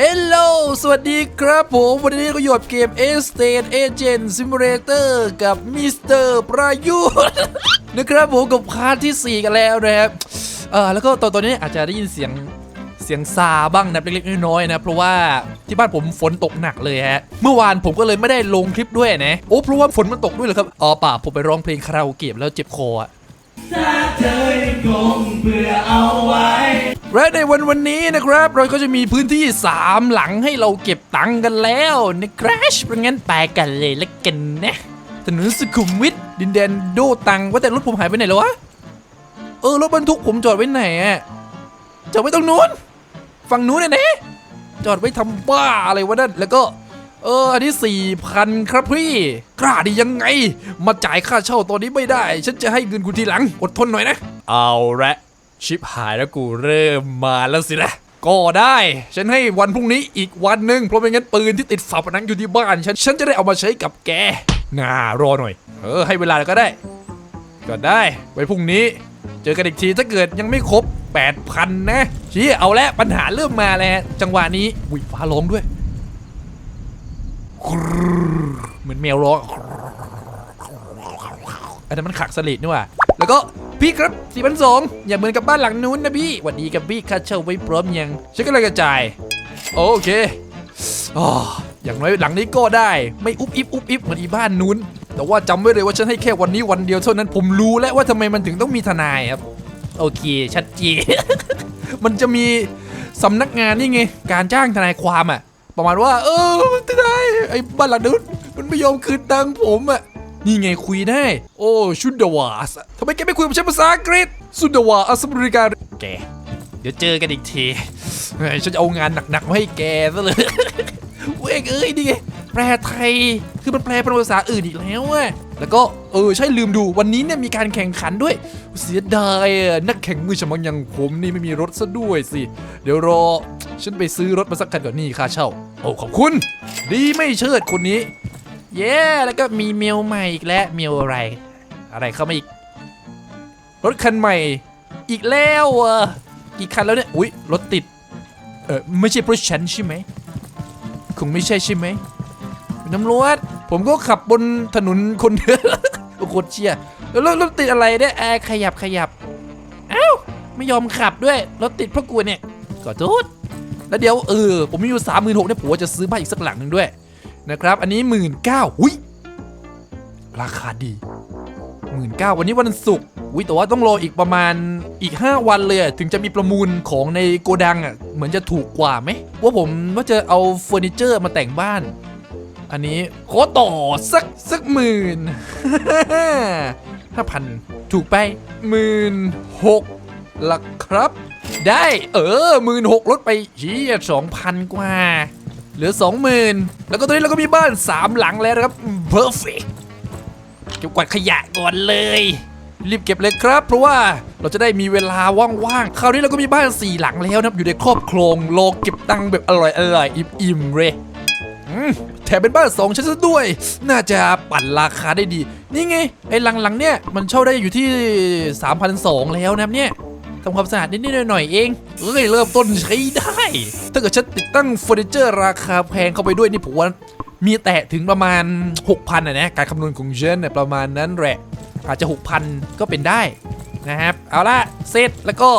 เฮลโลสวัสดีครับผม วันนี้ก็อยู่กับเกม Estate Agent Simulator กับมิสเตอร์ประยุทธ์นะครับผมกับพาร์ทที่ 4 กันแล้วนะครับเออแล้วก็ตอนตอนนี้อาจจะได้ยินเสียงเสียงซาบ้างนะเล็กๆน้อยๆนะ เพราะว่าที่บ้านผมฝนตกหนักเลยฮะ เมื่อวานผมก็เลยไม่ได้ลงคลิปด้วยนะ โอ้เพราะว่าฝนมันตกด้วยเหรอครับ อ๋อป่าผมไปร้องเพลงคาราโอเกะแล้วเจ็บคออะ และในวันวันนี้นะครับ เราก็จะมีพื้นที่ 3 หลังให้เราเก็บตังค์กันแล้วนะครับเพราะงั้นไปกันเลยละกันนะถนนสุขุมวิทดินแดนโดตังว่าแต่รถผมหายไปไหนแล้ววะเออรถบรรทุกผมจอดไว้ไหนอะจอดไว้ตรงนู้นฝั่งนู้นน่ะนะจอดไว้ทำบ้าอะไรวะนั่นแล้วก็ เอออันนี้สี่พันครับพี่กล้าดียังไง มาจ่ายค่าเช่าตอนนี้ไม่ได้ ฉันจะให้เงินคุณทีหลังอดทนหน่อยนะ เอาละ ชิปหายแล้วกูเริ่มมาแล้วสินะก็ได้ ฉันให้วันพรุ่งนี้อีกวันหนึ่งเพราะไม่งั้นปืนที่ติดฝาผนังอยู่ที่บ้าน ฉันฉันจะได้เอามาใช้กับแกน่ารอหน่อย เออ ให้เวลาก็ได้ ก็ได้ ไว้พรุ่งนี้ เจอกันอีกทีถ้าเกิดยังไม่ครบ 8,000 นะชี้เอาละปัญหาเริ่มมาแล้ว จังหวะนี้วิฟ้าร้องด้วย เหมือนแมวร้องอันนั้นมันขักสลิดนี่ว่าแล้วก็ พี่ครับสี่พันสองอย่าเหมือนกับบ้านหลังนู้นนะพี่หวัดดีกับพี่ค่าเช่าไว้พร้อมยังฉันก็เลยกระจาย โอเคอ๋ออย่างน้อยหลังนี้ก็ได้ไม่อุบอิบอุบอิบเหมือนอีบ้านนู้น แต่ว่าจำไว้เลยว่าฉันให้แค่วันนี้วันเดียวเท่านั้นผมรู้แล้วว่าทำไมมันถึงต้องมีทนายครับ โอเค ชัดเจนมันจะมีสำนักงานนี่ไง การจ้างทนายความอะประมาณว่า เออทนายไอ้บ้านหลังนู้นมันไม่ยอมคืนตังผมอะ นี่ไงคุยได้ โอ้ชุดเดวาสทำไมแกไม่คุยกับฉันภาษาอังกฤษสุดเดวาสบริการแก เดี๋ยวเจอกันอีกทีเฮ้ยฉันจะเอางานหนักๆมาให้แกซะเลย เว้ยเอ้ยนี่ไงแปลไทยคือมันแปลเป็นภาษาอื่นอีกแล้วอะแล้วก็เออใช่ลืมดูวันนี้เนี่ยมีการแข่งขันด้วย เสียดายอะนักแข่งมือฉมังอย่างผมนี่ไม่มีรถซะด้วยสิ เดี๋ยวรอ ฉันไปซื้อรถมาสักคันก่อนนี่ค่าเช่า โอ้ขอบคุณ ดีไม่เชิดคนนี้ เย้ แล้วก็มีเมลใหม่อีกแล้วเมลอะไร อะไรเข้ามาอีก รถคันใหม่ อีกแล้วอะกี่คันแล้วเนี่ย อุ๊ยรถติด เออไม่ใช่เพราะฉันใช่ไหม คงไม่ใช่ใช่ไหมตำรวจ ผมก็ขับบนถนนคนเดินโอ้โคตรเชียแล้วรถรถติดอะไรเนี่ยแอร์ขยับขยับ เอ้า ไม่ยอมขับด้วย รถติดเพราะกลัวเนี่ยขอโทษแล้วเดี๋ยวเออผมมีอยู่สามหมื่นหกเนี่ยผมจะซื้อบ้านอีกสักหลังหนึ่งด้วย นะครับ อันนี้หมื่นเก้าหุยราคาดีหมื่นเก้าวันนี้วันศุกร์อุ้ยแต่ว่าต้องรออีกประมาณอีก 5 วันเลยถึงจะมีประมูลของในโกดังอะเหมือนจะถูกกว่าไหมว่าผมว่าจะเอาเฟอร์นิเจอร์มาแต่งบ้าน อันนี้ขอต่อสักสักหมื่นห้าพันถูกไปหมื่นหกละครับ ได้เออหมื่นหกลดไปเฮียสองพันกว่า เหลือ 20,000 แล้วก็ตอนนี้เราก็มีบ้าน 3 หลังแล้วนะครับ perfect เก็บกวาดขยะก่อนเลย รีบเก็บเลยครับ เพราะว่าเราจะได้มีเวลาว่างๆ คราวนี้เราก็มีบ้าน 4 หลังแล้วนะครับ อยู่ในครอบครองรอเก็บตังค์แบบอร่อยอร่อยๆอิ่มๆเลยอืมแถมเป็นบ้านสองชั้นซะด้วย น่าจะปั่นราคาได้ดี นี่ไง ไอ้หลังๆเนี่ย มันเช่าได้อยู่ที่ 3,200 แล้วนะครับเนี่ยำความสะอาดนิดๆหน่อยๆเองเอ้ยเริ่มต้นใช้ได้ ถ้าเกิดฉันติดตั้งเฟอร์นิเจอร์ราคาแพงเข้าไปด้วยนี่ผมว่ามีแตะถึงประมาณ 6,000อะนะการคำนวณของฉันเนี่ยประมาณนั้นแหละ อาจจะ 6,000 ก็เป็นได้นะครับ เอาละเซตแล้วก็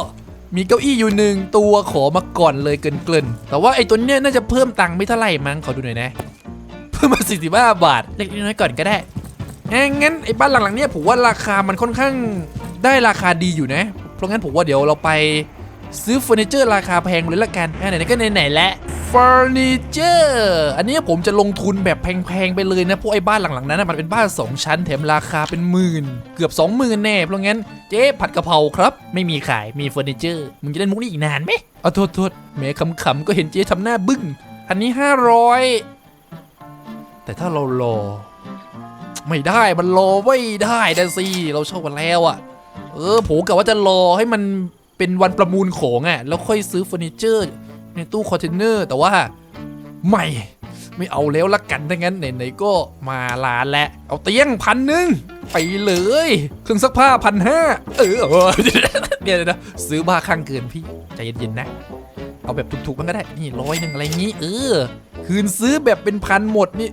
มีเก้าอี้อยู่หนึ่งตัวขอมาก่อนเลยเกินๆแต่ว่าไอ้ตัวเนี้ยน่าจะเพิ่มตังค์ไม่เท่าไหร่มั้งขอดูหน่อยนะ เพิ่มมา45บาท เล็กน้อยก่อนก็ได้งั้นไอ้บ้านหลังๆเนี่ยผมว่าราคามันค่อนข้างได้ราคาดีอยู่นะ เพราะงั้นผมว่าเดี๋ยวเราไปซื้อเฟอร์นิเจอร์ราคาแพงเลยละกันไหนๆก็ไหนๆแล้วเฟอร์นิเจอร์อันนี้ผมจะลงทุนแบบแพงๆไปเลยนะเพราะไอ้บ้านหลังๆนั้นนะมันเป็นบ้าน 2 ชั้นแถมราคาเป็นหมื่น เกือบ 20,000แน่เพราะงั้นเจ๊ผัดกะเพราครับ ไม่มีขายมีเฟอร์นิเจอร์มึงจะเล่นมุกนี้อีกนานไหมเอาโทษโทษแหมขำๆก็เห็นเจ๊ทำหน้าบึ้งอันนี้ 500 แต่ถ้าเรารอ ไม่ได้มันรอไม่ได้นะสิเราเช่ากันแล้วอะ่ะ เออผมกะว่าจะรอให้มันเป็นวันประมูลของอะ่ะแล้วค่อยซื้อเฟอร์นิเจอร์ในตู้คอนเทนเนอร์แต่ว่าไม่ไม่เอาแล้วละกันถ้างั้นไหนๆก็มาร้านแล้วเอาเตียงพันหนึ่งไปเลย เครื่องซักผ้าพันห้าเออเออเดี๋ยนะซื้อบ้าข้างเกินพี่ใจเย็นๆนะ เอาแบบถูกๆมันก็ได้นี่ร้อยหนึ่งอะไรงี้ เออ คืนซื้อแบบเป็นพันหมดนี่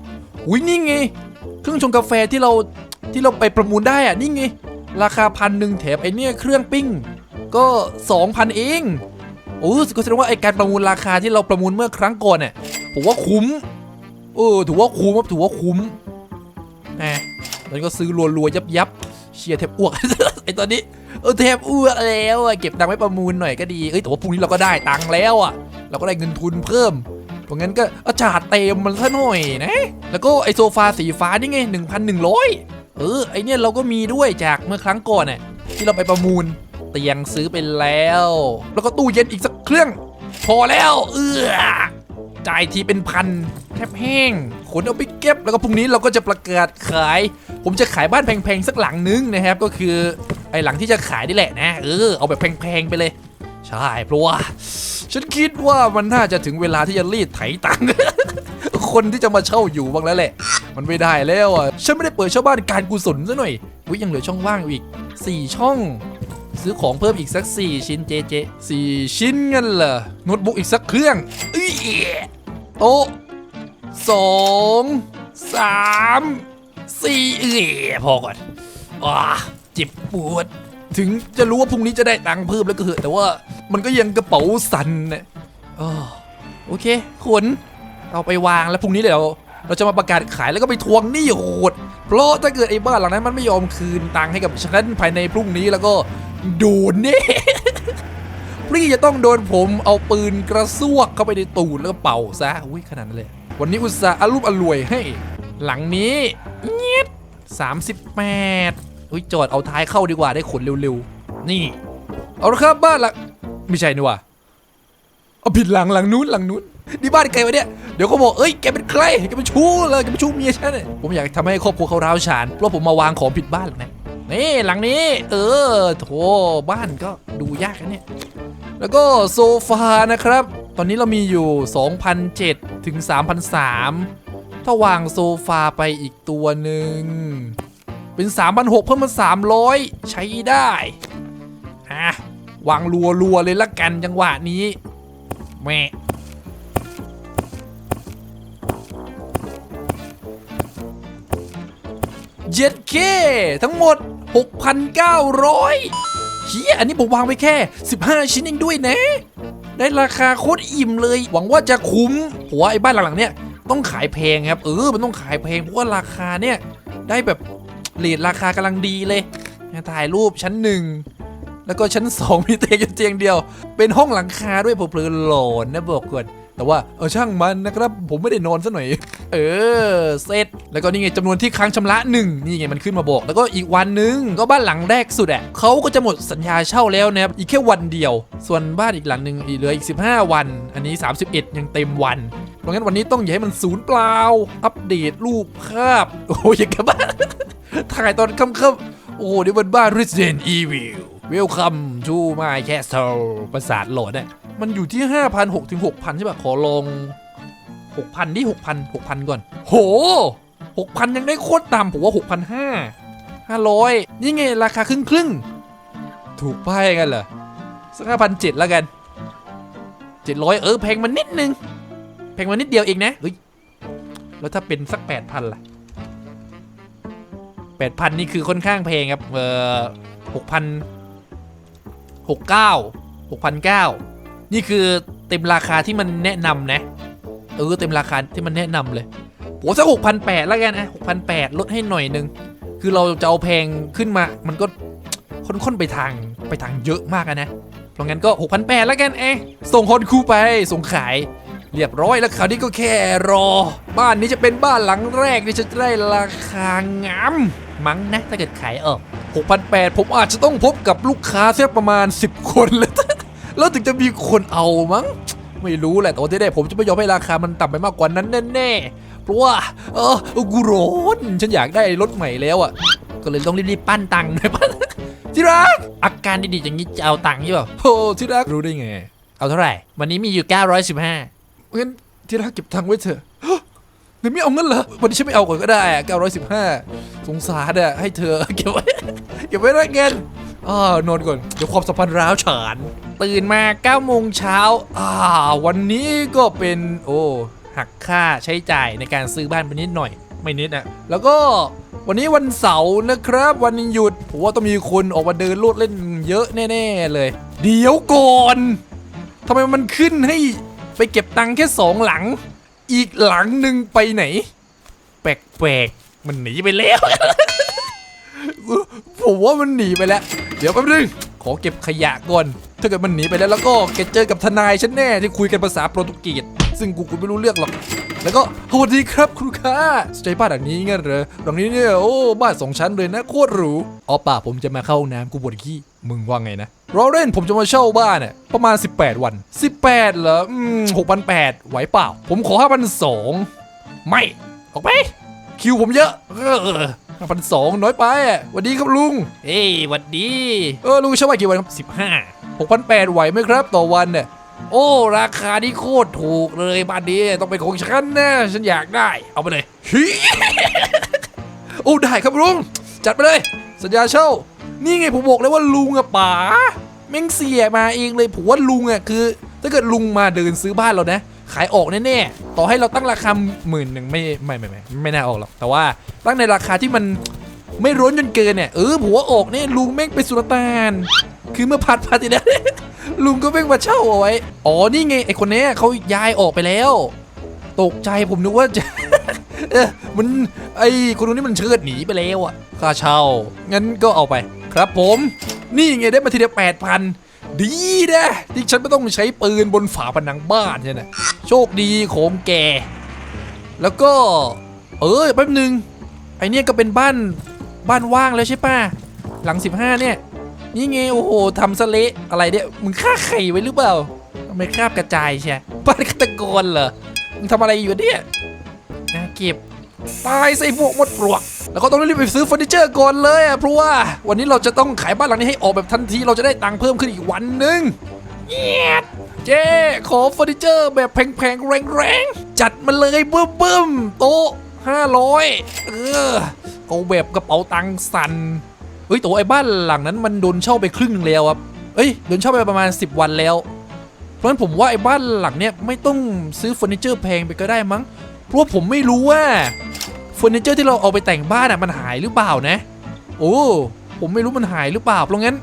อุ้ยนี่ไง เครื่องชงกาแฟที่เราที่เราไปประมูลได้อะนี่ไง ราคาพันหนึ่งแถมไอเนี่ยเครื่องปิ้ง ก็ 2,000 เองโอ้ก็แสดงว่าไอการประมูลราคาที่เราประมูลเมื่อครั้งก่อนเนี่ยผมว่าคุ้มเออถือว่าคุ้มครับถือว่าคุ้มนะตอนนี้ก็ซื้อรัวๆยับยับเชียร์แทบอ้วกไอตอนนี้เออแทบอ้วกแล้วอะเก็บตังค์ไว้ประมูลหน่อยก็ดีเอ้ยแต่ว่าพรุ่งนี้เราก็ได้ตังค์แล้วอะ เราก็ได้เงินทุนเพิ่มเพราะงั้นก็อาจาดเต็มมันซะหน่อยนะ แล้วก็ไอโซฟาสีฟ้านี่ไง1,100 เออไอเนี่ยเราก็มีด้วยจากเมื่อครั้งก่อนน่ะที่เราไปประมูลเตียงซื้อไปแล้ว แล้วก็ตู้เย็นอีกสักเครื่อง พอแล้ว เออจ่ายทีเป็นพันแทบแห้งขนเอาไปเก็บ แล้วก็พรุ่งนี้เราก็จะประกาศขาย ผมจะขายบ้านแพงๆสักหลังนึงนะครับ ก็คือไอหลังที่จะขายนี่แหละนะ เออเอาแบบแพงๆไปเลย ใช่เพราะว่าฉันคิดว่ามันน่าจะถึงเวลาที่จะรีดไถตังค์ คนที่จะมาเช่าอยู่บ้างแล้วแหละ มันไม่ได้แล้วอะ ฉันไม่ได้เปิดเช่าบ้านการกุศลซะหน่อยวิยังเหลือช่องว่างอีก 4 ช่อง ซื้อของเพิ่มอีกสัก 4 ชิ้นเจเจ4ชิ้นงั้นเหรอโน้ตบุ๊กอีกสักเครื่องอื้อโต๊ะสองสามสี่เอ้ยพอก่อนว้าเจ็บปวด ถึงจะรู้ว่าพรุ่งนี้จะได้ตังค์เพิ่มแล้วก็เหอะแต่ว่ามันก็ยังกระเป๋าสั่นนะอ้อโอเคขน เอาไปวางแล้วพรุ่งนี้เดี๋ยวเราจะมาประกาศขายแล้วก็ไปทวงหนี้โหด เพราะถ้าเกิดไอ้บ้านหลังนั้นมันไม่ยอมคืนตังค์ให้กับฉันภายในพรุ่งนี้แล้วก็โดนแน่พี่จะต้องโดนผมเอาปืนกระซวกเข้าไปในตูดแล้วก็เป่าซะอุ้ยขนาดนั้นเลย วันนี้อุตส่าห์อารุมอรวยให้ หลังนี้เงียบสามสิบแปดอุ้ยจอดเอาท้ายเข้าดีกว่าได้ขนเร็วๆ นี่ เอาละครับบ้านหลังไม่ใช่นี่ว่ะเอาผิดหลังหลังนู้นหลังนู้น นี่บ้านใครวะเนี่ย เดี๋ยวเขาบอก เอ้ย แกเป็นใคร แกเป็นชู้เลย แกเป็นชู้เมียฉันเนี่ยผมอยากทำให้ครอบครัวเขาร้าวฉาน เพราะผมมาวางของผิดบ้านหรอกนะ นี่หลังนี้ เออ โถ บ้านก็ดูยากนะเนี่ย แล้วก็โซฟานะครับ ตอนนี้เรามีอยู่2,007ถึง3,003ถ้าวางโซฟาไปอีกตัวหนึ่ง เป็น3,600เพิ่มมา300 ใช้ได้อะวางรัวๆเลยละกันจังหวะนี้แม่ เจ็ดเคทั้งหมด 6,900เฮียอันนี้ผมวางไปแค่ 15 ชิ้นเองด้วยนะ ได้ราคาโคตรอิ่มเลย หวังว่าจะคุ้มผมว่าไอ้บ้านหลังๆเนี่ยต้องขายแพงครับ เออ มันต้องขายแพงเพราะว่าราคาเนี่ย ได้แบบเรทราคากำลังดีเลย ถ่ายรูปชั้นหนึ่งแล้วก็ชั้น2มีเตียงเตียงเดียว เป็นห้องหลังคาด้วยเผลอๆหลอนนะบอกก่อน แต่ว่าเออช่างมันนะครับ ผมไม่ได้นอนซะหน่อย เออเสร็จแล้วก็นี่ไงจำนวนที่ค้างชำระหนึ่งนี่ไงมันขึ้นมาบอก แล้วก็อีกวันหนึงก็บ้านหลังแรกสุดอะเขาก็จะหมดสัญญาเช่าแล้วนะครับอีกแค่วันเดียว ส่วนบ้านอีกหลังหนึ่งอีกเหลืออีก 15 วัน อันนี้ 31 ยังเต็มวันเพราะงั้นวันนี้ต้องอย่าให้มันศูนย์เปล่า อัปเดตรูปภาพโอ้ยอย่างกับบ้านถ่ายตอนค่ำๆโอ้โหนี่มันบ้าน Resident Evil Welcome to my castle ประสาทโหลดเนี่ย มันอยู่ที่5,600ถึง6,000 ใช่ป่ะขอลอง 6,000ดิ6,000 6,000 ก่อน โห 6,000 ยังได้โคตรต่ำผมว่า 6,500 500 นี่ไง ราคาครึ่งครึ่งถูกป้ายกันเหรอ สัก5,700แล้วกัน 700 เออ แพงมันนิดนึง แพงมันนิดเดียวเองนะเฮ้ยแล้วถ้าเป็นสัก 8,000 ล่ะแปดพันนี่คือค่อนข้างแพงครับ เออหกพั นี่คือเต็มราคาที่มันแนะนำนะเออเต็มราคาที่มันแนะนำเลยโอ้สักหกพันแปดแล้วกันนะหกพันแปดลดให้หน่อยนึง คือเราจะเอาแพงขึ้นมา มันก็ค่อนๆไปทางไปทางเยอะมากนะเพราะงั้นก็6,800แปดแล้วกันเอะส่งคนคู่ไปส่งขาย เรียบร้อยแล้วคราวนี้ก็แค่รอ บ้านนี้จะเป็นบ้านหลังแรกที่จะได้ราคางามมั้งนะถ้าเกิดขายออก6,800 ผมอาจจะต้องพบกับลูกค้าเสียประมาณ 10 คนเลย แล้วถึงจะมีคนเอามั้ง ไม่รู้แหละแต่ว่าที่แน่ผมจะไม่ยอมให้ราคามันต่ำไปมากกว่านั้นแน่ๆเพราะว่าเออกูร้อนฉันอยากได้รถใหม่แล้วอะ ก็เลยต้องรีบๆปั้นตังค์หน่อยปั้นที่รักอาการดีๆอย่างนี้จะเอาตังค์ใช่เปล่าโอ้ที่รักรู้ได้ไง เอาเท่าไหร่ วันนี้มีอยู่ 915งั้นที่รักเก็บตังค์ไว้เถอะเดี๋ยวไม่เอาเงินเหรอวันนี้ฉันไม่เอาก่อนก็ได้อะ915 สงสารอะให้เธอเก็บไว้เก็บไว้ได้เงิน อ่านอนก่อน เดี๋ยวความสัมพันธ์ร้าวฉาน ตื่นมา9โมงเช้าอ่า วันนี้ก็เป็นโอ้หักค่าใช้จ่ายในการซื้อบ้านไปนิดหน่อย ไม่นิดอะแล้วก็วันนี้วันเสาร์นะครับ วันหยุดผมว่าต้องมีคนออกมาเดินโลดเล่นเยอะแน่ๆเลย เดี๋ยวก่อนทำไมมันขึ้นให้ไปเก็บตังค์แค่สองหลัง อีกหลังหนึ่งไปไหน แปลกๆ มันหนีไปแล้ว ผมว่ามันหนีไปแล้ว เดี๋ยวแป๊บนึงขอเก็บขยะก่อน ถ้าเกิดมันหนีไปแล้วแล้วก็แกเจอกับทนายฉันแน่ที่คุยกันภาษาโปรตุเกสซึ่งกูกูไม่รู้เรื่องหรอก แล้วก็สวัสดีครับคุณลูค้าสใจบ้านหลังนี้งั้นเหรอหลังนี้เนี่ยโอ้บ้านสองชั้นเลยนะโคตรหรูอ๋อป่าผมจะมาเข้าห้องน้ำกูปวดขี้มึงว่าไงนะรอเล่นผมจะมาเช่าบ้านเนี่ยประมาณ 18 วัน 18เหรออืม6,800ไหวเปล่า ผมขอ5,200ไม่ ออกไป คิวผมเยอะเออ พันสองน้อยไปอะหวันดีครับลุง เฮ้ยหวันดี เออลุงเช่าไว้กี่วันครับสิบห้าหกพันแปดไหวไหมครับ ต่อวันเนี่ยโอ้ ราคานี่โคตรถูกเลยบ้านนี้ต้องเป็นของฉันนะฉันอยากได้ เอาไปเลยฮิโอ้ได้ครับลุง จัดไปเลย สัญญาเช่า นี่ไงผมบอกเลยว่าลุงอะป๋าแม่งเสียมาเองเลยผมว่าลุงอะคือ ถ้าเกิดลุงมาเดินซื้อบ้านเรานะ ขายออกแน่ๆต่อให้เราตั้งราคาหมื่นหนึ่งไม่ไม่ไม่ไม่ไม่น่าออกหรอกแต่ว่าตั้งในราคาที่มันไม่ร้อนจนเกินเนี่ยเออผมว่าออกเนี่ยลุงแม่งเป็นสุลต่านคือเมื่อพัดพัดทีนั้นลุงก็แม่งมาเช่าเอาไว้อ๋อนี่ไงไอคนนี้เขาย้ายออกไปแล้ว ตกใจผมนึกว่าจะเออมันไอคนนี้มันเชิดหนีไปแล้วอะค่าเช่างั้นก็เอาไป ครับผม นี่ไงได้มาทีเดียวแปดพัน ดีนะที่ฉันไม่ต้องใช้ปืนบนฝาผนังบ้านใช่ไหมโชคดีของแก แล้วก็ เออแป๊บนึง ไอเนี่ยก็เป็นบ้านบ้านว่างแล้วใช่ป่ะ หลัง 15 เนี่ย นี่ไง โอ้โหทำสเละอะไรเนี่ยมึงฆ่าไข่ไว้หรือเปล่าทำไมคราบกระจายใช่บ้านฆาตกรเหรอมึงทำอะไรอยู่เนี่ยนะเก็บตายใส่พวกมดปลวก แล้วก็ต้องรีบไปซื้อเฟอร์นิเจอร์ก่อนเลยอะเพราะว่าวันนี้เราจะต้องขายบ้านหลังนี้ให้ออกแบบทันที เราจะได้ตังค์เพิ่มขึ้นอีกวันหนึ่งเยียดเจ๊ขอเฟอร์นิเจอร์แบบแพงๆแรงๆจัดมาเลยเบิ่มโต๊ะ500เออเอาแบบกระเป๋าตังค์สั่นเฮ้ยแต่ว่าไอ้บ้านหลังนั้นมันโดนเช่าไปครึ่งนึงแล้วครับเอ้ยโดนเช่าไปประมาณ 10 วันแล้ว เพราะฉะนั้นผมว่าไอ้บ้านหลังเนี้ยไม่ต้องซื้อเฟอร์นิเจอร์แพงไปก็ได้มั้งเพราะผมไม่รู้ว่า เฟอร์นิเจอร์ที่เราเอาไปแต่งบ้านอะมันหายหรือเปล่านะ โอ้ผมไม่รู้มันหายหรือเปล่าเพราะงั้น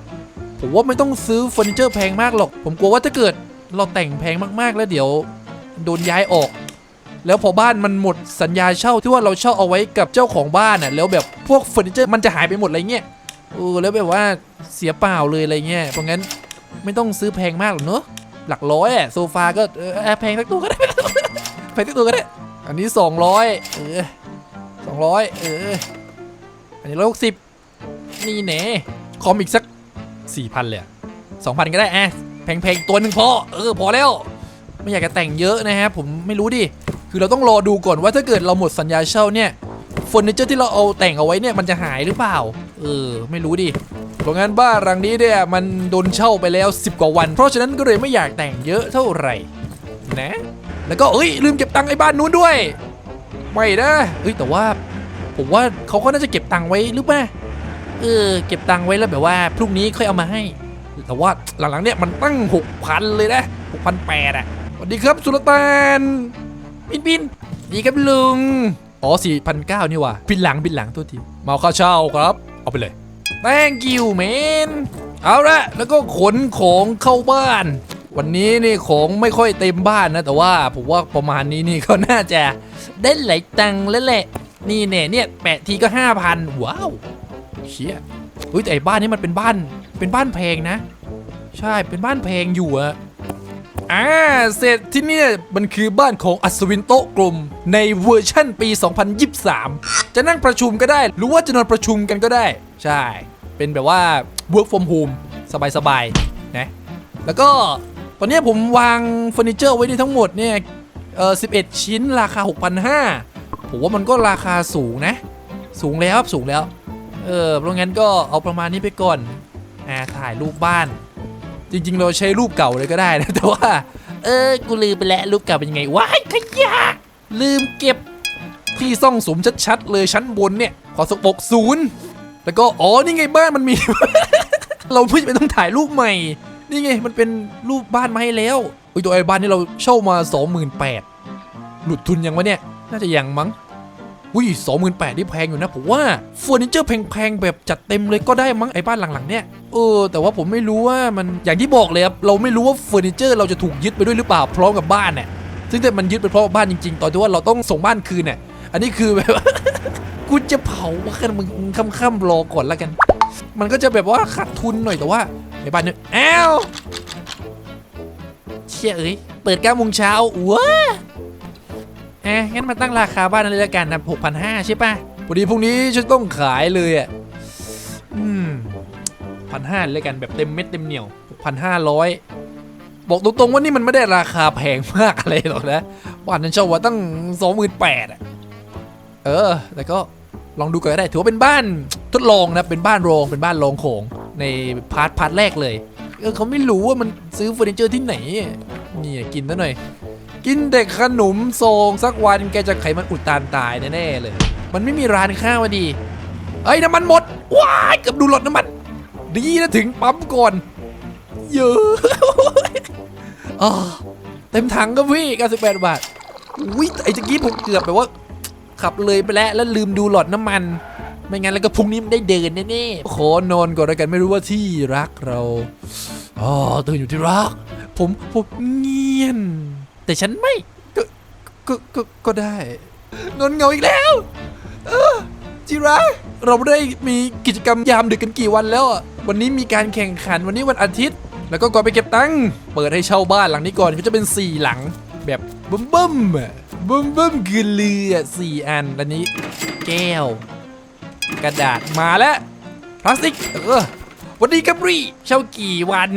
ผมว่าไม่ต้องซื้อเฟอร์นิเจอร์แพงมากหรอก ผมกลัวว่าถ้าเกิดเราแต่งแพงมากๆแล้วเดี๋ยว โดนย้ายออก แล้วพอบ้านมันหมดสัญญาเช่าที่ว่าเราเช่าเอาไว้กับเจ้าของบ้านอะแล้วแบบพวกเฟอร์นิเจอร์มันจะหายไปหมดอะไรเงี้ยเออแล้วแบบว่าเสียเปล่าเลยอะไรเงี้ยเพราะงั้นไม่ต้องซื้อแพงมากหรอกเนอะหลักร้อยอะโซฟาก็เอแพงสักตัวก็ได้แพงสักตัวก็ได้อันนี้ 200เออ 200เออ อันนี้ร้อยหกสิบนี่แหน่คอมอีกสัก4,000เลยสองพันก็ได้แอะแพงๆตัวหนึ่งพอ เออ พอแล้ว ไม่อยากจะแต่งเยอะนะฮะผมไม่รู้ดิ คือเราต้องรอดูก่อนว่าถ้าเกิดเราหมดสัญญาเช่าเนี่ยเฟอร์นิเจอร์ที่เราเอาแต่งเอาไว้เนี่ยมันจะหายหรือเปล่า เออ ไม่รู้ดิเพราะงั้นบ้านหลังนี้เนี่ยมันโดนเช่าไปแล้ว 10 กว่าวัน เพราะฉะนั้นก็เลยไม่อยากแต่งเยอะเท่าไหร่นะ แล้วก็เอ้ยลืมเก็บตังค์ไอ้บ้านนู้นด้วย ไม่นะเอ้ยแต่ว่า ผมว่าเขาก็น่าจะเก็บตังค์ไว้หรือเปล่าเออเก็บตังค์ไว้แล้วแบบว่าพรุ่งนี้ค่อยเอามาให้ แต่ว่าหลังๆเนี่ยมันตั้งหกพันเลยนะหกพันแปดอะสวัสดีครับสุลต่านปินปินดีครับลุงอ๋อสี่พันเก้านี่ว่ะปินหลังปินหลังตัวทีมาเอาค่าเช่าครับ เอาไปเลย thank you man เอาละแล้วก็ขนของเข้าบ้าน วันนี้นี่ของไม่ค่อยเต็มบ้านนะ แต่ว่าผมว่าประมาณนี้นี่ก็น่าจะได้หลายตังค์แล้วแหละ นี่เนี่ยเนี่ยแปะทีก็ห้าพันว้าวเชี่ยเฮ้ยแต่บ้านนี้มันเป็นบ้านเป็นบ้านแพงนะ ใช่เป็นบ้านแพงอยู่อะอ่าเสร็จที่เนี่ยมันคือบ้านของอัศวินโต๊ะกลมในเวอร์ชั่นปี 2023 จะนั่งประชุมก็ได้ หรือว่าจะนอนประชุมกันก็ได้ ใช่ เป็นแบบว่า work from home สบายๆนะแล้วก็ อนนี้ผมวางเฟอร์นิเจอร์ไว้ในทั้งหมดเนี่ยเออ11 ชิ้นราคา 6,500ผมว่ามันก็ราคาสูงนะ สูงแล้วสูงแล้ว เออเพราะงั้นก็เอาประมาณนี้ไปก่อนอ่าถ่ายรูปบ้าน จริง ๆ เราใช้รูปเก่าเลยก็ได้นะ แต่ว่า เออ กูลืมไปแล้วรูปเก่าเป็นยังไงว้ายขยะ ลืมเก็บที่ซ่องสมชัดๆเลยชั้นบนเนี่ย ขอสกปรกศูนย์แล้วก็ อ๋อ นี่ไงบ้านมันมี เราเพิ่จะไปต้องถ่ายรูปใหม่ นี่ไงมันเป็นรูปบ้านมาให้แล้วอุ้ยตัวไอ้บ้านนี่เราเช่ามา28,000หลุดทุนยังวะเนี่ย น่าจะยังมั้งอุ้ย28,000นี่แพงอยู่นะผมว่าเฟอร์นิเจอร์แพงๆแบบจัดเต็มเลยก็ได้มั้งไอ้บ้านหลังๆเนี่ยเออแต่ว่าผมไม่รู้ว่ามันอย่างที่บอกเลยครับเราไม่รู้ว่าเฟอร์นิเจอร์เราจะถูกยึดไปด้วยหรือเปล่าพร้อมกับบ้านเนี่ยซึ่งแต่มันยึดไปพร้อมกับบ้านจริงๆ ตอนที่ว่าเราต้องส่งบ้านคืนเนี่ยอันนี้คือแบบกูจะเผากันมึงค่ำๆรอก่อนแล้วกัน มันก็จะแบบว่าขาดทุนหน่อยแต่ว่า ในบ้านนี่ยแอวเชี่ยเอ้ยเปิด9โมงเช้าว้าเอ๊ะงั้นมาตั้งราคาบ้านนั้นเลยละกันนะ6,500ใช่ปะพอดีพรุ่งนี้ฉันต้องขายเลยอะอืมพันห้าเลยกันแบบเต็มเม็ดเต็มเหนียว6,500บอกตรงๆว่านี่มันไม่ได้ราคาแพงมากอะไรหรอกนะบ้านนั้นเช่าว่าตั้ง28,000อะเออแต่ก็ลองดูก็ได้ ถือว่าเป็นบ้านทดลองนะเป็นบ้านโรงเป็นบ้านโรงโขง ในพาร์ทพาร์ทแรกเลยเออเขาไม่รู้ว่ามันซื้อเฟอร์นิเจอร์ที่ไหนนี่กินซะหน่อย กินแต่ขนมโซงสักวันแกจะไขมันอุดตันตายแน่ๆเลย มันไม่มีร้านข้าวดีเอ้ยน้ำมันหมดว้ายเกือบดูหลอดน้ำมันดีนะถึงปั๊มก่อนเยอะอ่าเต็มถังก็พี่98บาทอุ้ยไอ้ตะกี้ผมเกือบแบบว่า ขับเลยไปแล้วแล้วลืมดูหลอดน้ำมัน ไม่งั้นแล้วก็พรุ่งนี้ไม่ได้เดินแน่ๆขอนอนก่อนแล้วกันไม่รู้ว่าที่รักเราอ๋อตื่นอยู่ที่รัก ผมผมเงียน แต่ฉันไม่ก็ก็ก็ก็ได้นอนเงาอีกแล้วเออจิรักเราได้มีกิจกรรมยามดึกกันกี่วันแล้วอะวันนี้มีการแข่งขันวันนี้วันอาทิตย์ แล้วก็ก่อนไปเก็บตังค์เปิดให้เช่าบ้านหลังนี้ก่อนก็จะเป็นสี่หลังแบบบึ้มบึ้มๆอะบึ้มบึ้มๆคือเรือสี่อันแล้วนี้ แก้ว กระดาษมาแล้วพลาสติกเออวันนี้กับรีเช่ากี่วัน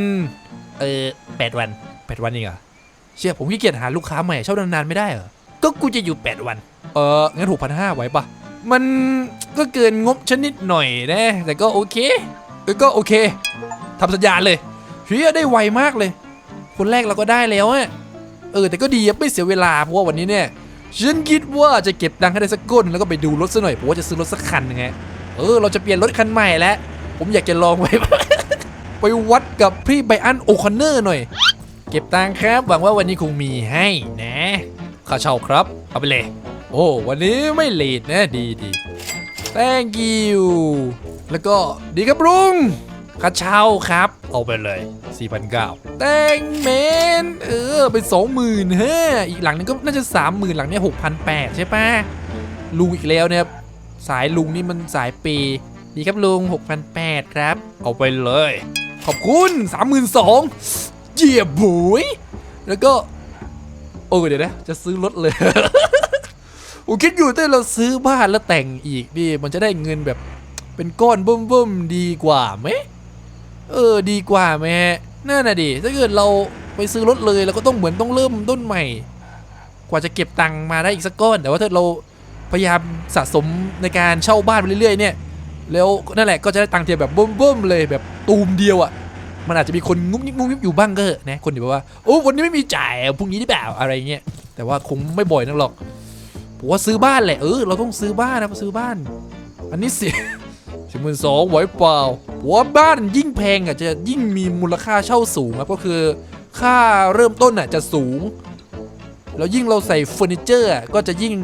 เออแปดวันแปดวันเองเหรอเชื่อผมขี้เกียจหาลูกค้าใหม่เช่านานๆไม่ได้เหรอก็กูจะอยู่แปดวัน เอองั้นหกพันห้าไหวปะมันก็เกินงบชนิดหน่อยนะ แต่ก็โอเคเออก็โอเคทำสัญญาเลยเฮียได้ไวมากเลย คนแรกเราก็ได้แล้วอะเออแต่ก็ดีไม่เสียเวลาเพราะว่าวันนี้เนี่ย ฉันคิดว่าจะเก็บตังค์ให้ได้สักก้นแล้วก็ไปดูรถซะหน่อยผมว่าจะซื้อรถสักคันหนึงไงเออเราจะเปลี่ยนรถคันใหม่แล้ว ผมอยากจะลองไปไปวัดกับพี่ไบอันโอคอนเนอร์หน่อย เก็บตังค์ครับหวังว่าวันนี้คงมีให้นะค่าเช่าครับ เอาไปเลย โอ้วันนี้ไม่เลทนะดีดี thank you แล้วก็ดีครับลุง ค่าเช่าครับ เอาไปเลย 4,900 thank man เออเป็น20,000ฮะอีกหลังนึงก็น่าจะ 30,000 หลังเนี้ย6,800 ใช่ปะลุงอีกแล้วเนี่ยสายลุงนี่มันสายเปย์ดีครับลุง6,800 ครับ เอาไปเลย ขอบคุณ 32,000เจียบุยแล้วก็ โอ้เดี๋ยวนะ จะซื้อรถเลยผมคิดอยู่ถ้าเราซื้อบ้านแล้วแต่งอีกนี่มันจะได้เงินแบบเป็นก้อนเบิ่มๆดีกว่าไหม เออดีกว่าไหมฮะน่าน่ะดิถ้าเกิดเราไปซื้อรถเลยเราก็ต้องเหมือนต้องเริ่มต้นใหม่ กว่าจะเก็บตังค์มาได้อีกสักก้อนแต่ว่าถ้าเราพยายามสะสมในการเช่าบ้านไปเรื่อยๆเนี่ย แล้วนั่นแหละก็จะได้ตังค์เทียแบบเบิ่มๆเลยแบบตูมเดียวอะมันอาจจะมีคนงุ้มยิบงุ้มยิบอยู่บ้างก็เถอะนะคนที่แบบว่าโอ้วันนี้ไม่มีจ่ายพรุ่งนี้ได้เปล่าอะไรเงี้ยแต่ว่าคงไม่บ่อยนักหรอกผมว่าซื้อบ้านแหละเออเราต้องซื้อบ้านนะซื้อบ้าน อันนี้สิ สิบหมื่นสองไหวเปล่าผมว่าบ้านยิ่งแพงอะจะยิ่งมีมูลค่าเช่าสูงครับก็คือค่าเริ่มต้นอะจะสูง แล้วยิ่งเราใส่เฟอร์นิเจอร์ก็จะยิ่ง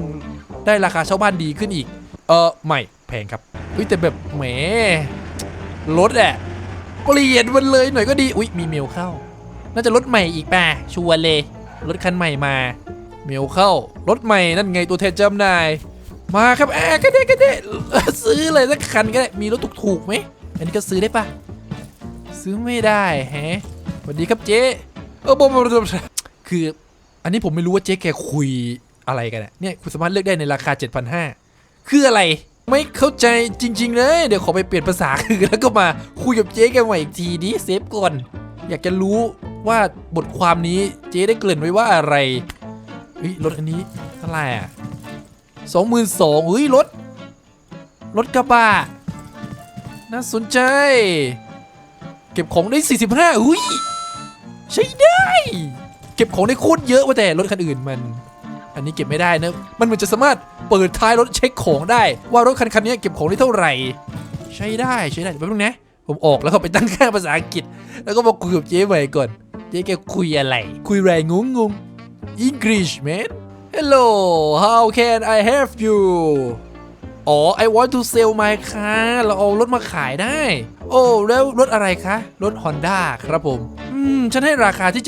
ได้ราคาเช่าบ้านดีขึ้นอีก เออไม่แพงครับเฮ้ยแต่แบบแหมรถอะเปลี่ยนมันเลยหน่อยก็ดีอุ๊ยมีเมลเข้า น่าจะรถใหม่อีกป่ะชัวร์เลยรถคันใหม่มา เมลเข้ารถใหม่นั่นไงตัวแทนจำหน่าย มาครับแอร์ก็ได้ก็ได้ซื้อเลยสักคันก็ได้มีรถถูกๆไหมอันนี้ก็ซื้อได้ปะซื้อไม่ได้แฮะสวัสดีครับเจ๊เออบอมคือ อันนี้ผมไม่รู้ว่าเจ๊แกคุยอะไรกันเนี่ยคุณสามารถเลือกได้ในราคา 7,500 คืออะไร ไม่เข้าใจจริง ๆ เลย เดี๋ยวขอไปเปลี่ยนภาษาคือแล้วก็มาคุยกับเจ๊แกใหม่อีกทีดิเซฟก่อน อยากจะรู้ว่าบทความนี้เจ๊ได้เกริ่นไว้ว่าอะไรรถอันนี้เท่าไหร่อะ สองหมื่นสองเฮ้ยรถ รถกระบะน่าสนใจ เก็บของได้ 45อุ้ยใช้ได้ เก็บของได้โคตรเยอะว่าแต่รถคันอื่นมัน อันนี้เก็บไม่ได้นะ มันเหมือนจะสามารถเปิดท้ายรถเช็คของได้ ว่ารถคันคันนี้เก็บของได้เท่าไหร่ ใช้ได้ใช้ได้แป๊บนึงนะ ผมออกแล้วก็ไปตั้งค่าภาษาอังกฤษ แล้วก็มาคุยกับเจ๊ใหม่ก่อน เจ๊แกคุยอะไร คุยแรงงงง English man Hello how can I help you อ๋อ I want to sell my car เราเอารถมาขายได้ โอ้ แล้วรถอะไรคะ รถ Honda ครับผม อืม ฉันให้ราคาที่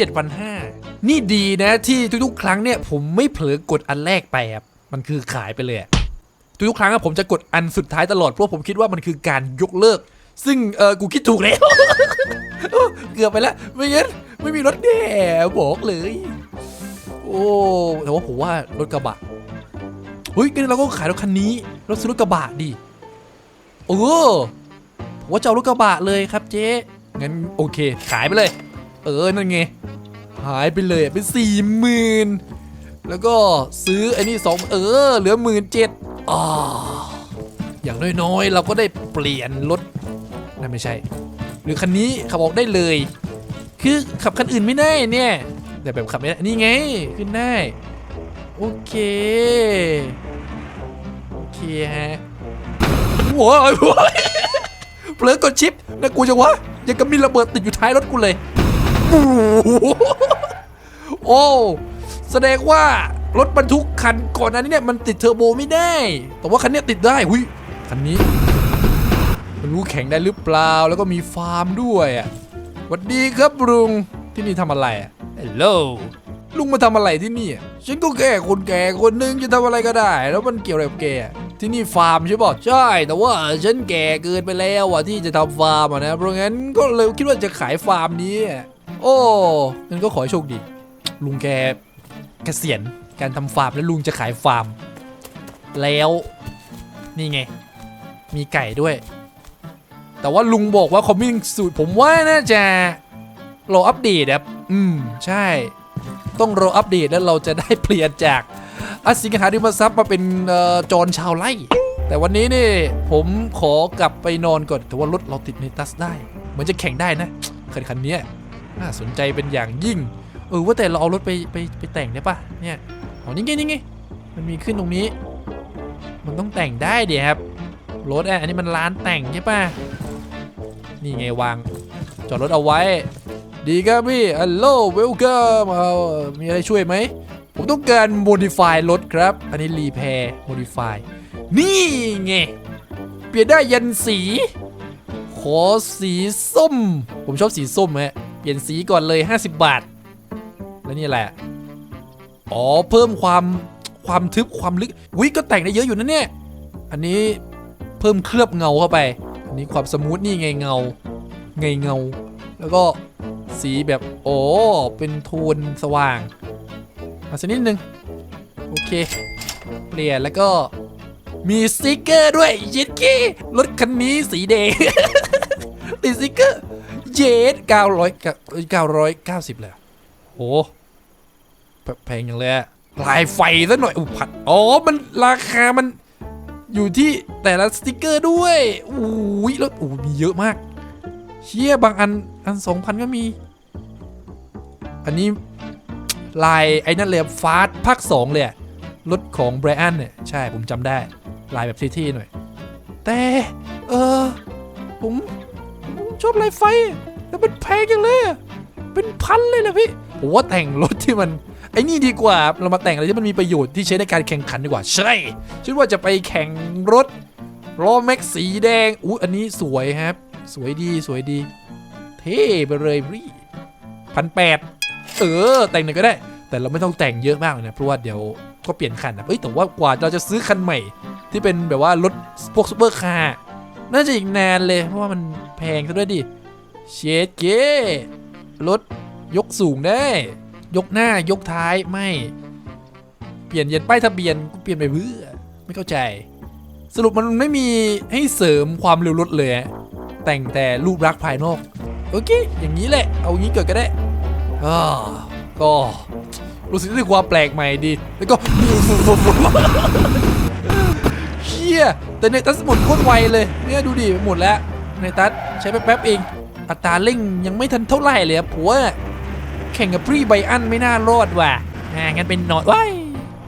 7,500 นี่ดีนะที่ทุกๆ ครั้งเนี่ย ผมไม่เผลอกดอันแรกไปครับ มันคือขายไปเลย ทุกๆ ครั้งผมจะกดอันสุดท้ายตลอด เพราะผมคิดว่ามันคือการยกเลิก ซึ่งเออกูคิดถูกแล้ว เกือบไปแล้ว ไม่งั้นไม่มีรถแน่บอกเลย โอ้แต่ว่าผมว่ารถกระบะเฮ้ยงั้นเราก็ขายรถคันนี้เราซื้อรถกระบะดิโอ้ผมว่าจะเอารถกระบะเลยครับเจ๊งั้นโอเค ขายไปเลย เออนั่นไงหายไปเลยเป็นสี่หมื่นแล้วก็ซื้อไอ้นี่สองเออ เหลือหมื่นเจ็ดอ่าอย่างน้อยๆ เราก็ได้เปลี่ยนรถนั่นไม่ใช่ หรือคันนี้ขับออกได้เลย คือขับคันอื่นไม่ได้เนี่ย แต่แบบขับไม่ได้นี่ไง ขึ้นได้ โอเค โอเคฮะโว้ยโว้ยเผลอกดชิปนะกูจะวะยังกับมีระเบิดติดอยู่ท้ายรถกูเลย โอ้แสดงว่ารถบรรทุกคันก่อนหน้นี้เนี่ยมันติดเทอร์โบไม่ได้ แต่ว่าคันนี้ติดได้หุยคันนี้ มันรู้แข่งได้หรือเปล่าแล้วก็มีฟาร์มด้วยอะสวัสดีครับลุงที่นี่ทำอะไรอะ Hello ลุงมาทำอะไรที่นี่อะฉันก็แค่คนแก่คนหนึงจะทำอะไรก็ได้ แล้วมันเกี่ยวอะไรกับแกที่นี่ฟาร์มใช่ป่ะใช่ แต่ว่าฉันแก่เกินไปแล้วอะที่จะทำฟาร์มอะนะ เพราะงั้นก็เลยคิดว่าจะขายฟาร์มนี้ โอ้งั้นก็ขอให้โชคดี ลุงแกเกษียณการทำฟาร์มแล้วลุงจะขายฟาร์ม แล้วนี่ไง มีไก่ด้วย แต่ว่าลุงบอกว่าคอมมิ่งสูตรผมว่าน่าจะ รออัปเดตครับ อืม ใช่ ต้องรออัปเดตแล้วเราจะได้เปลี่ยนจากอสิงหาริมทรัพย์มาเป็นเอ่อจรชาวไร่ แต่วันนี้นี่ผมขอกลับไปนอนก่อน แต่ว่ารถเราติดในตัสได้ เหมือนจะแข่งได้นะคันคันเนี้ยน่าสนใจเป็นอย่างยิ่ง เออว่าแต่เราเอารถไปไปไปแต่งได้ปะเนี่ยอ๋อนี่ไงนี่ไงมันมีขึ้นตรงนี้ มันต้องแต่งได้เดี๋ยครับรถอะอันนี้มันร้านแต่งใช่ปะนี่ไงวาง จอดรถเอาไว้ ดีครับพี่ฮัลโหลเวลคัมมีอะไรช่วยไหม ผมต้องการ modify รถครับ อันนี้ repair modify นี่ไง เปลี่ยนได้ยันสี ขอสีส้ม ผมชอบสีส้มฮะ เปลี่ยนสีก่อนเลย 50 บาท แล้วนี่อะไรอะอ๋อ เพิ่มความความทึบความลึกวิก็แต่งได้เยอะอยู่นะเนี่ย อันนี้เพิ่มเคลือบเงาเข้าไป อันนี้ความสมูทนี่ไงเงา ไงเงา แล้วก็ สีแบบโอ้เป็นโทนสว่างมาสักนิดนึงโอเค เปลี่ยนแล้วก็มีสติกเกอร์ด้วยเย็ดกี้รถคันนี้สีแดงติดสติกเกอร์เย็ด900 990เลยอะโอ้แพงอย่างเลยอะลายไฟซะหน่อยอุผัดอ๋อมันราคามันอยู่ที่แต่ละสติกเกอร์ด้วยอุ้ยแล้วอ้มีเยอะมากเชี่ยบางอันอันสองพันก็มี อันนี้ลายไอ้นั่นเลยฟาสภาคสองเลยรถของไบรอันเนี่ยใช่ผมจำได้ ลายแบบเท่หน่อย แต่เออผมผมชอบลายไฟอะแต่มันแพงจังเลย เป็นพันเลยนะพี่ผมว่าแต่งรถที่มันไอ้นี่ดีกว่าเรามาแต่งอะไรที่มันมีประโยชน์ที่ใช้ในการแข่งขันดีกว่า ใช่ฉันว่าจะไปแข่งรถล้อแม็กสีแดงอู้อันนี้สวยครับ สวยดีสวยดี เท่ไปเลยพี่พันแปด เออแต่งหน่อยก็ได้ แต่เราไม่ต้องแต่งเยอะมากเลยนะเพราะว่าเดี๋ยวก็เปลี่ยนคันนะเอ้ยแต่ว่ากว่าเราจะซื้อคันใหม่ ที่เป็นแบบว่ารถพวกซูเปอร์คาร์น่าจะอีกนานเลยเพราะว่ามันแพงซะด้วยดิเชดเก้รถยกสูงได้ ยกหน้ายกท้ายไม่ เปลี่ยนยันป้ายทะเบียนเปลี่ยนไปเพื่อไม่เข้าใจ สรุปมันไม่มีให้เสริมความเร็วรถเลย แต่งแต่รูปลักษณ์ภายนอก โอเค อย่างนี้แหละ เอางี้เกิดก็ได้ อ่าก็รู้สึกถึงความแปลกใหม่ดี แล้วก็เชี่ยแต่ในตัสหมดโคตรไวเลย เนี่ยดูดิหมดแล้ว ในตัสใช้แป๊บๆเอง อัตราเร่งยังไม่ทันเท่าไหร่เลยอะผัวแข่งกับพรีไบอันไม่น่ารอดว่ะอ่างั้นเป็นนอนว้าย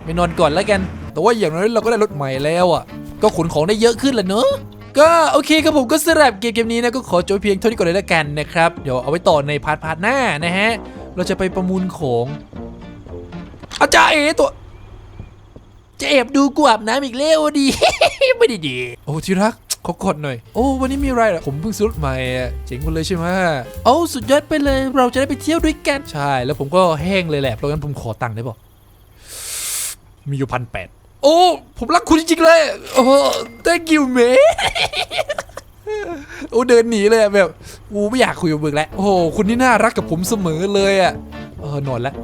ไปนอนก่อนแล้วกัน แต่ว่าอย่างน้อยเราก็ได้รถใหม่แล้วอะ ก็ขนของได้เยอะขึ้นแหละเนอะก็โอเคครับผมก็สำหรับเกมเกมนี้นะก็ขอจบเพียงเท่านี้ก่อนเลยละกันนะครับ เดี๋ยวเอาไว้ต่อในพาร์ทพาร์ทหน้านะฮะ เราจะไปประมูลของอาจารย์เอตัว จะแอบดูกูอาบน้ำอีกแล้วดี ไม่ได้ดี โอ้ที่รักขอกดหน่อย โอ้ วันนี้มีอะไรเหรอผมเพิ่งซื้อรถใหม่อะเจ๋งหมดเลยใช่ไหมโอ้สุดยอดไปเลย เราจะได้ไปเที่ยวด้วยกัน ใช่ แล้วผมก็แห้งเลยแหละ เพราะงั้นผมขอตังค์ได้ป่ะมีอยู่พันแปดโอ้ ผมรักคุณจริงๆเลย โอ้ thank you man โอ้เดินหนีเลยแบบกูไม่อยากคุยกับมึงแล้วโอ้โหคุณนี่น่ารักกับผมเสมอเลยอะเออนอนแล้ว